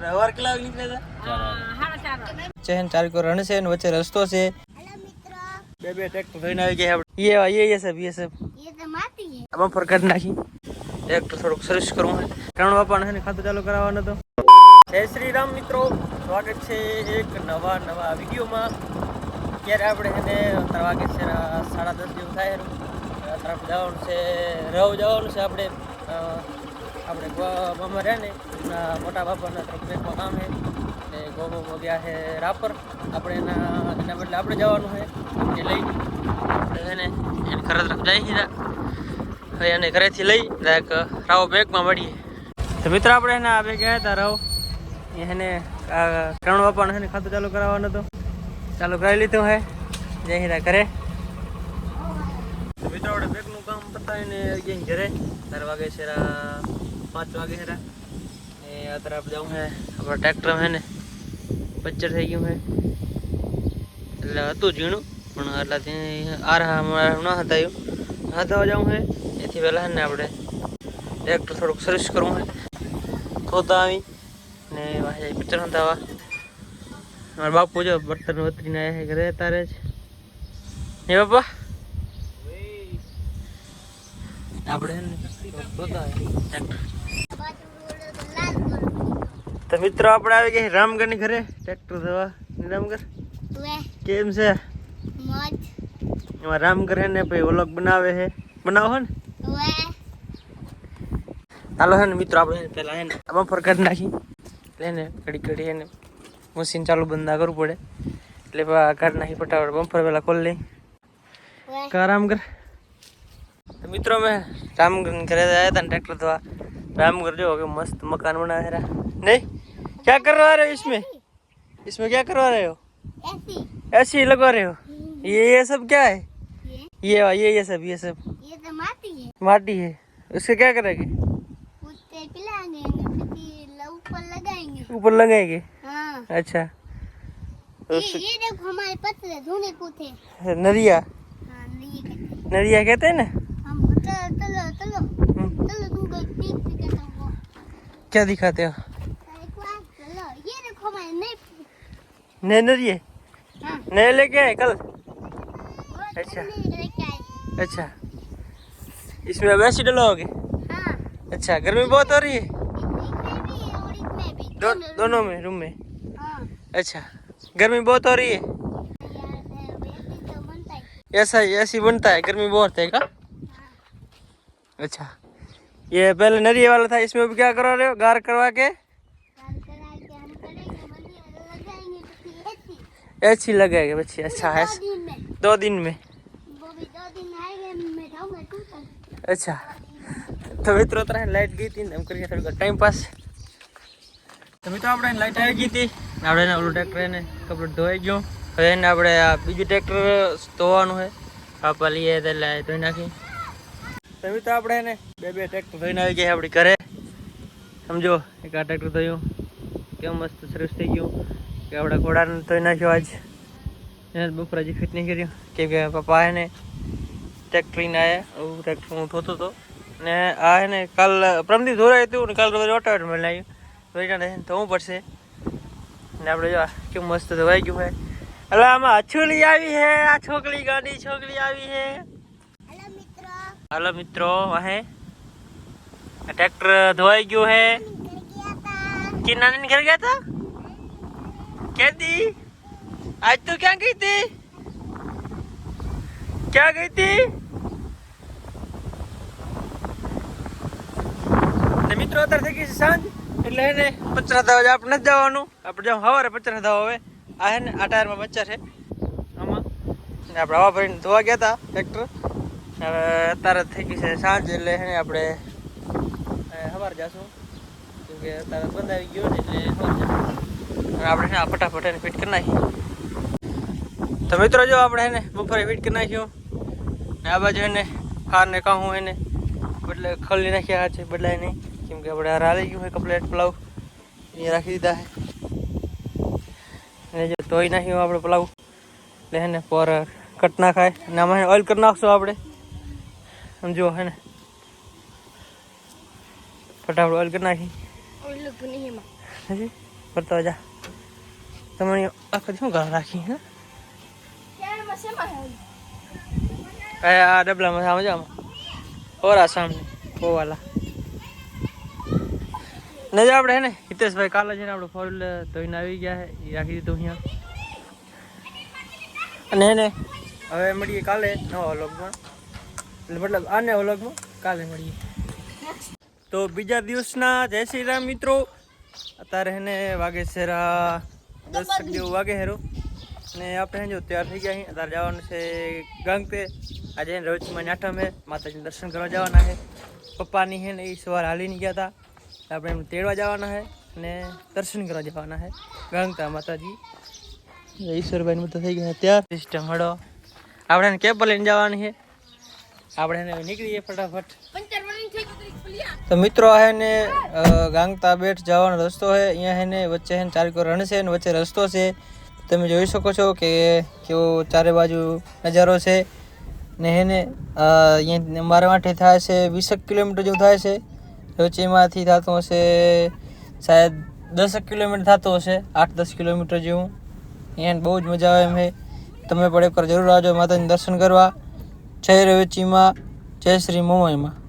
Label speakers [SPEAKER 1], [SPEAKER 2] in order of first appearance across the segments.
[SPEAKER 1] રવાર કેટલા વાગે ચેન ચાર રણ છે વચ્ચે રસ્તો છે. બે બે ટ્રેક્ટર થઈને આવી ગયા આપણે.
[SPEAKER 2] યે
[SPEAKER 1] યે યે સબ યે તો થોડુંક સર્વિસ કરવું હે ત્રણ બાપાને ખાતું ચાલુ કરાવવાનો તો જય શ્રી રામ મિત્રો. સ્વાગત છે એક નવા નવા વિડીયોમાં. અત્યારે આપણે એને અત્યારે વાગે છે સાડા દસ જેવું થાય અત્યારે જવાનું છે રવ જવાનું છે આપણે. આપણે ગોવામાં રહે ને, એમના મોટા બાપાના ટ્રકમાં કામ છે. ને ગોવામાં ગયા છે રાપર. આપણે એના એના બદલે આપણે જવાનું છે. એ લઈ. એને એને ઘરે તરફ જાય છે હવે એને ઘરેથી લઈ ડાયરેક્ટ રાવ બેગમાં મળીએ. તો મિત્ર આપણે એને આ ગયા હતા રાવ. એને ત્રણ બાપાને એને ખાતું ચાલુ કરાવવાનું હતું. ચાલુ કરાવી લીધું હે જય હીરા ઘરે. મિત્રો આપણે બેગનું કામ પતાવીને ઘરે. ચાર વાગે છે પાંચ વાગે છે રા એ અત્યારે આપણે જવું હે આપણા ટ્રેક્ટર હે ને પંચર થઈ ગયું હે એટલે હતું ઝીણું પણ એટલે ત્યાં આ રહા અમારા ન હતા એવું. હાથવા જવું હે એથી પહેલાં ને આપણે ટ્રેક્ટર થોડુંક સર્વિસ કરવું હે ખોતા આવી ને વાંચે પિક્ચર હંતાવા મારા બાપુ જો બર્તન વતરીને આવ્યા ઘરે તારે જ. હે બાપા? આપણે હે ને ધોતા આવીએ ટ્રેક્ટર તો મિત્રો આપણે આવી ગયા રામગર રામગઢની ઘરે. ટ્રેક્ટર ધોવા
[SPEAKER 2] રામગર
[SPEAKER 1] કેમ છે? એમાં રામગર હે ને ભાઈ ઓલોક બનાવે છે બનાવો હે ને. હાલો હે ને મિત્રો આપણે પેલા હે ને બફર કરી નાખી. એટલે ને ઘડી ઘડી એને મશીન ચાલુ બંધ ના કરવું પડે. એટલે કાઢી નાખી ફટાફટ બફર પહેલાં ખોલ લઈ. કા રામગર મિત્રો મેં રામગર ઘરે આવ્યા હતા ને ટ્રેક્ટર ધોવા. રામગર જો કે મસ્ત મકાન બનાવે રા. નહીં? क्या करवा रहे हो इसमें? इसमें क्या करवा रहे हो?
[SPEAKER 2] ऐसी।
[SPEAKER 1] ऐसे लगवा रहे हो? ये ये सब क्या है?
[SPEAKER 2] ये?
[SPEAKER 1] ये ये ये सब ये सब।
[SPEAKER 2] ये तो माती है।
[SPEAKER 1] माटी है। उसके क्या करेंगे?
[SPEAKER 2] ल- ऊपर लगाएँगे।
[SPEAKER 1] ऊपर लगाएँगे?
[SPEAKER 2] हाँ।
[SPEAKER 1] अच्छा।
[SPEAKER 2] ये ये देखो हमारे पतले धोने को थे।
[SPEAKER 1] नरिया
[SPEAKER 2] हाँ नहीं कहते
[SPEAKER 1] नरिया कहते हैं ना?
[SPEAKER 2] हम चलो चलो चलो।
[SPEAKER 1] हम्म,
[SPEAKER 2] तुमको देख के कहता हूँ।
[SPEAKER 1] क्या दिखाते हो? नए नरिये
[SPEAKER 2] हाँ
[SPEAKER 1] नए लेके आए कल
[SPEAKER 2] और
[SPEAKER 1] अच्छा।
[SPEAKER 2] चलने लेके आए
[SPEAKER 1] अच्छा इसमें अब ऐसे डलोगे
[SPEAKER 2] हाँ
[SPEAKER 1] अच्छा गर्मी बहुत हो रही है
[SPEAKER 2] इसमें भी और इसमें भी
[SPEAKER 1] दो, दोनों में रूम में
[SPEAKER 2] हाँ
[SPEAKER 1] अच्छा गर्मी बहुत हो रही है
[SPEAKER 2] यार वैसे तो बनता है
[SPEAKER 1] ऐसा ही ऐसी बनता है गर्मी बहुत है का अच्छा ये पहले नरिये वाला था इसमें भी क्या करवा रहे हो गार करवा के
[SPEAKER 2] ऐसी
[SPEAKER 1] ऐसी लगेगा बच्ची अच्छा है
[SPEAKER 2] दो दिन में
[SPEAKER 1] दो दिन में
[SPEAKER 2] वो भी दो दिन आएंगे मैं जाऊंगा ट्यूशन
[SPEAKER 1] અચ્છા તો મિત્રો ત્રણ લાઈટ ગઈ હતી ને એમ કરીને થોડીક ટાઈમ પાસ તો મિત્રો આપણે લાઈટ આવી ગઈ હતી ને આપણે એને ઓલું ટ્રેક્ટર એને કપડું ધોઈ ગયું હવે એને આપણે આ બીજું ટ્રેક્ટર ધોવાનું છે પાપા લઈએ એટલે ધોઈ નાખી તો મિત્રો આપણે એને બે બે ટ્રેક્ટર ધોઈને આવી ગયા આપણી ઘરે સમજો એક આ ટ્રેક્ટર ધોયું કેમ મસ્ત સરસ થઈ ગયું કે આપણે ઘોડાને ધોઈ નાખ્યો આજ એને બપોર હજી ફિટ નહીં કર્યું. કેમ કે પપ્પા એને ટ્રેક્ટર લઈને આવ્યા એવું ટ્રેક્ટર હું ધોતો હતો. ને આ એને કાલ પ્રમદી ધોરાય તું ને કાલ રોજ ઓટાવેટ મળીને આવ્યું. વેચાણ ધોવું પડશે. ને આપણે જોવા કેવું મસ્ત ધોવાઈ ગયું ભાઈ એટલે આમાં અછુલી આવી હે આ છોકરી ગાડી છોકરી આવી
[SPEAKER 2] હે.
[SPEAKER 1] હાલો મિત્રો. હે. ટ્રેક્ટર ધોવાઈ ગયું
[SPEAKER 2] હે.
[SPEAKER 1] કે નાની ઘર ગયા હતા કેદી? આજ તું ક્યાં ગઈ હતી? ક્યાં ગઈ હતી? મિત્રો, અત્યારે થઈ ગઈ છે સાંજ. એટલે એને પચરા થવા આપણે નથી જવાનું. આપણે જાવ સવારે પચરા થવા હવે. આ હે ને, આ ટાયરમાં પંચર છે. આમાં. આપણે હવા ભરીને ધોવા ગયા હતા, ટ્રેક્ટર. હવે અત્યારે થઈ ગઈ છે સાંજ, એટલે હે ને આપણે સવારે જાશું. કેમકે અત્યારે બંધ આવી ગયો ને, એટલે આપણે છે આ ફટાફટ એને ફિટ કરી નાખીએ. તો મિત્રો જો આપણે એને બપોરે ફિટ કરી નાખ્યું. ને આ બાજુ એને કાર ને કાં હું એને બદલે ખોલી નાખ્યા છે બદલાય નહીં. કેમ કે આપણે હારી ગયું હોય કપલેટ પલાવ. એ રાખી દીધા છે. અને જો ધોઈ નાખ્યું આપણે પલાવ. એટલે એને પર કટ ના ખાય અને આમાં ઓઇલ કરી નાખશું આપણે. સમજો હે ને. ફટાફટ ઓઇલ કરી નાખી. કરતો જા. તમારી આખો શું ગાળ રાખી, હે? આ ડબલામાં આમ ઓરા સામે, ઓવાલા. નજર આપણે હે ને? હિતેશભાઈ કાલે જઈને આપણે ફોર વ્હીલર ધોઈને આવી ગયા એ રાખી દીધું અહીંયા. અને એને હવે મળીએ કાલે નવા વ્લોગમાં. એટલે મતલબ આને વ્લોગમાં કાલે મળીએ. તો બીજા દિવસના જય શ્રી રામ મિત્રો. અત્યારે હે ને વાગે શેરા દસ જેવું વાગે હેરો ને આપણે જો તૈયાર થઈ ગયા અત્યારે જવાનું છે ગંગ તે આજે ને રવિચમાં આઠમ. હે માતાજીને દર્શન કરવા જવાના છે પપ્પાની હે ને એ સવાર હાલીને ગયા હતા આપણે એમને તેડવા જવાના છે અને દર્શન કરવા જવાના છે ગંગતા માતાજી. ઈશ્વરભાઈ બધા થઈ ગયા ત્યાર સિસ્ટમ હડો. આપણે કેબ લઈને જવાની છે આપણે એને નીકળીએ ફટાફટ. તો મિત્રો, આ ને ગાંગતા બેટ જવાનો રસ્તો છે અહીંયા હે ને વચ્ચે હે ને ચાર રણ છે ને વચ્ચે રસ્તો છે. તમે જોઈ શકો છો કે કેવો ચારે બાજુ નજારો છે. ને હે ને અહીંયા મારા માટે થાય છે વીસેક કિલોમીટર જેવું થાય છે. વચ્ચેમાંથી થતું હશે શાયદ દસેક કિલોમીટર થતું હશે, આઠ દસ કિલોમીટર જેવું. અહીંયા બહુ જ મજા આવે એમ છે તમે પણ એકવાર જરૂર આવજો માતાજીના દર્શન કરવા. જય રવેચીમાં, જય શ્રી મોમાઈમાં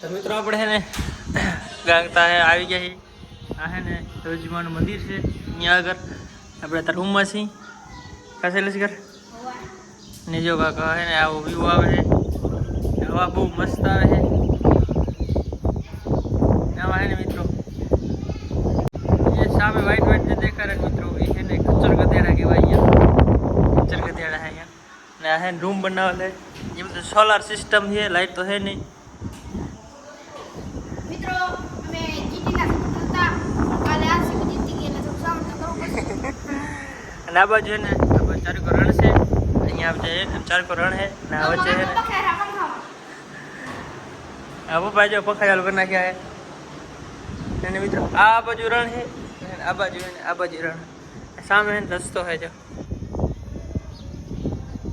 [SPEAKER 1] તો મિત્રો આપણે હે ને ગાંગતા હે, આવી ગયા છીએ આ હે ને રોજમાનું મંદિર છે અહીંયા આગળ. આપણે તાર રૂમમાં છીએ. કાસે લશ્કર? ને જો કાકા હે ને આવો વ્યૂ આવે છે. હવા બહુ મસ્ત આવે છે. આમાં હે ને મિત્રો. એ સામે વ્હાઈટ વ્હાઈટ જે દેખાડે મિત્રો, એ છે ને ખચ્ચર ગધેડા કહેવાય અહીંયા. ખચ્ચર ગધેડા છે અહીંયા. ને આ હે રૂમ બનાવેલ છે. એ સોલાર સિસ્ટમ છે લાઈટ તો છે નહીં
[SPEAKER 2] મિત્રો અમે જીટીના સપોર્ટર હતા કાલે આરસીબી જીતી ગઈ એટલે થોડું સાઉન્ડ તો કરવું પડશે
[SPEAKER 1] અને આ બાજુ છે ને આ બાજુ ચારકો રણ છે. અહીંયા આપણે ચારકો રણ છે ને આ વચ્ચે છે
[SPEAKER 2] પંખા
[SPEAKER 1] આ પપ્પા જો પખાયાલ કરી નાખ્યા છે. અને મિત્રો આ બાજુ રણ છે આ બાજુ છે આ બાજુ રણ. સામે છે રસ્તો છે જો.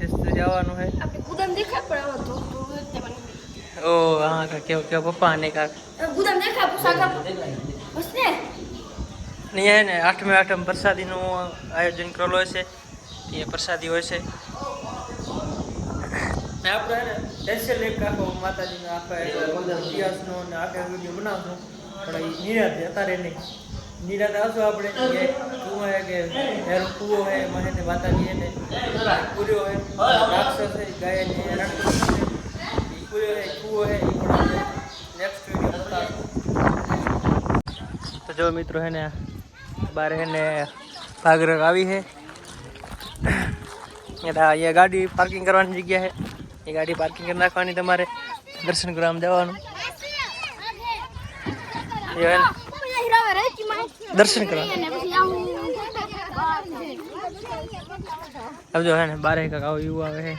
[SPEAKER 1] રસ્તો જવાનું છે.
[SPEAKER 2] આપણે ગુદામ દેખાય પણ હવે તો તો તે મને
[SPEAKER 1] ઓ હા કા કેવો કેવો પપ્પા ને કાક.
[SPEAKER 2] ગુદામ દેખાય પુસાકા બસ ને.
[SPEAKER 1] અને અહીંયા ને આઠમે આઠમ પ્રસાદીનું આયોજન કરેલું હોય છે. એ પ્રસાદી હોય છે. ને આપણે છે ને સ્પેશિયલ એક આખો માતાજીનો આખો ઇતિહાસનો ને આખો વીડિયો બનાવશું. પણ એ નિરાતે અત્યારે નહીં. નિરાતે આવશું આપણે. કુવો હે કે હેર કુવો હે છે માતાજી એને પૂર્યો હે રાક્ષસ હે ગાય ને રણકૃષ્ણ છે. પૂર્યો હે કુવો હે એ આપણે વીડિયો બતાવશું. તો જો મિત્રો હે ને બાર હે ને ભાગરક આવી છે એટલે અહીંયા ગાડી પાર્કિંગ કરવાની જગ્યા છે એ ગાડી પાર્કિંગ કરી નાખવાની તમારે. દર્શન કરવા આમ જવાનું. દર્શન કરવા સમજો હે બારે કાંક આવું એવું આવે છે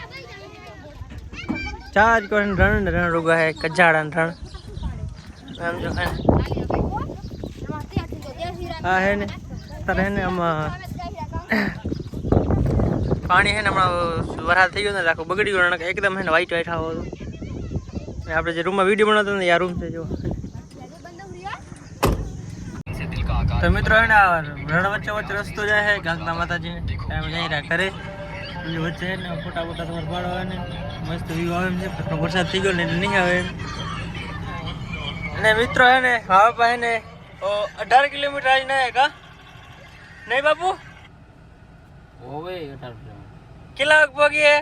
[SPEAKER 1] ચાર કોઈ રણ રણ રોગા હે કજાડા રણ. હે ને. હા, હે ને. તારે હે ને આમાં પાણી હે ને હમણાં વરસાદ થઈ ગયો ને આખું બગડી ગયો. ને એકદમ હે ને વ્હાઈટ વ્હાઈટ આવો. હતો આપણે જે રૂમમાં વીડિયો બનાવતો ને આ રૂમ છે જો તો મિત્રો હે ને રણ વચ્ચે વચ્ચે રસ્તો જાય છે ગાંગના માતાજીને એમ જઈ રહ્યા ઘરે. પેલી વચ્ચે હે ને ફોટા ફોટા તમારે પાડો ને. મસ્ત વ્યૂ આવે એમ છે. વરસાદ થઈ ગયો ને એટલે નહીં આવે એમ. અને મિત્રો હે ને હવે પા ને અઢાર કિલોમીટર આજ નહીં કા? નહીં બાપુ?
[SPEAKER 3] હોવે અઢાર
[SPEAKER 1] કેટલા વાગ હે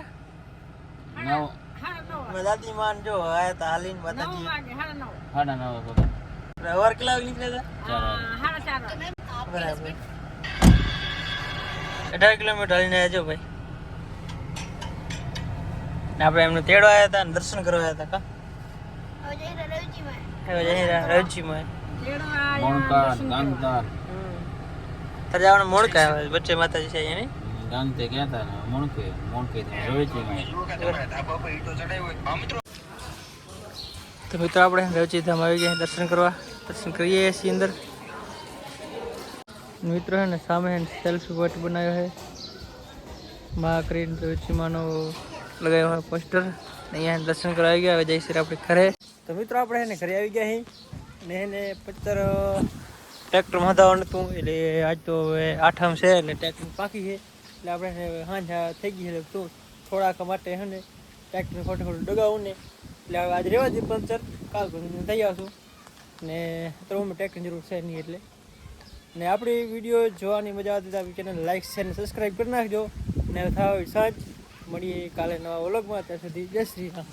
[SPEAKER 3] નવ.
[SPEAKER 1] દાદી માન જો આયા તા હાલીને માતાજી
[SPEAKER 3] સાડા નવ. પગે
[SPEAKER 1] રવર કેટલા વાગે નીકળ્યા
[SPEAKER 3] વાગે.
[SPEAKER 1] હતા બરાબર. અઢાર કિલોમીટર હાલીને આવ્યા ભાઈ. ને આપણે એમને તેડવા આવ્યા હતા અને દર્શન કરવા આવ્યા હતા કા? હવે જઈ રહ્યા રવજીમાં.
[SPEAKER 3] મોણકા ગાંગતાર
[SPEAKER 1] તારે જવાનું મોડકા આવે વચ્ચે માતાજી છે અહીંયા નહીં?
[SPEAKER 3] ગાંગતે ગયા હતા ને મોણકે મોણકે રવેચીમાં
[SPEAKER 1] તો મિત્રો આપણે રવજી ધામ આવી ગયા દર્શન કરવા. દર્શન કરીએ છીએ અંદર. મિત્રો હે ને સામે સેલ્ફ વોટ બનાવ્યો છે. મા કરીને તો માનો લગાવ્યો હોય પોસ્ટર અહીંયા દર્શન કરવા આવી ગયા હવે જઈશું આપણે ઘરે. તો મિત્રો આપણે હે ને ઘરે આવી ગયા અહીં ને એને પચતર ટ્રેક્ટર મધાવાનું હતું, એટલે આજ તો હવે આઠમ છે, એટલે ટ્રેક્ટર પાકી છે. એટલે આપણે હાંજ થઈ ગઈ છે તો થોડાક માટે હે ને ટ્રેક્ટર ખોટું ખોટું ડગાવું ને. એટલે હવે આજ રહેવા દે પંચર કાલ પછી થઈ આવશું ને અત્યારે ટ્રેક્ટર જરૂર છે નહીં એટલે. ને આપણી વીડિયો જોવાની મજા આવતી આપણી ચેનલ લાઈક શેર અને સબસ્ક્રાઈબ કરી નાખજો. ને થાવ સાંજ. મળીએ કાલે નવા વ્લોગમાં ત્યાં સુધી જય શ્રી રામ.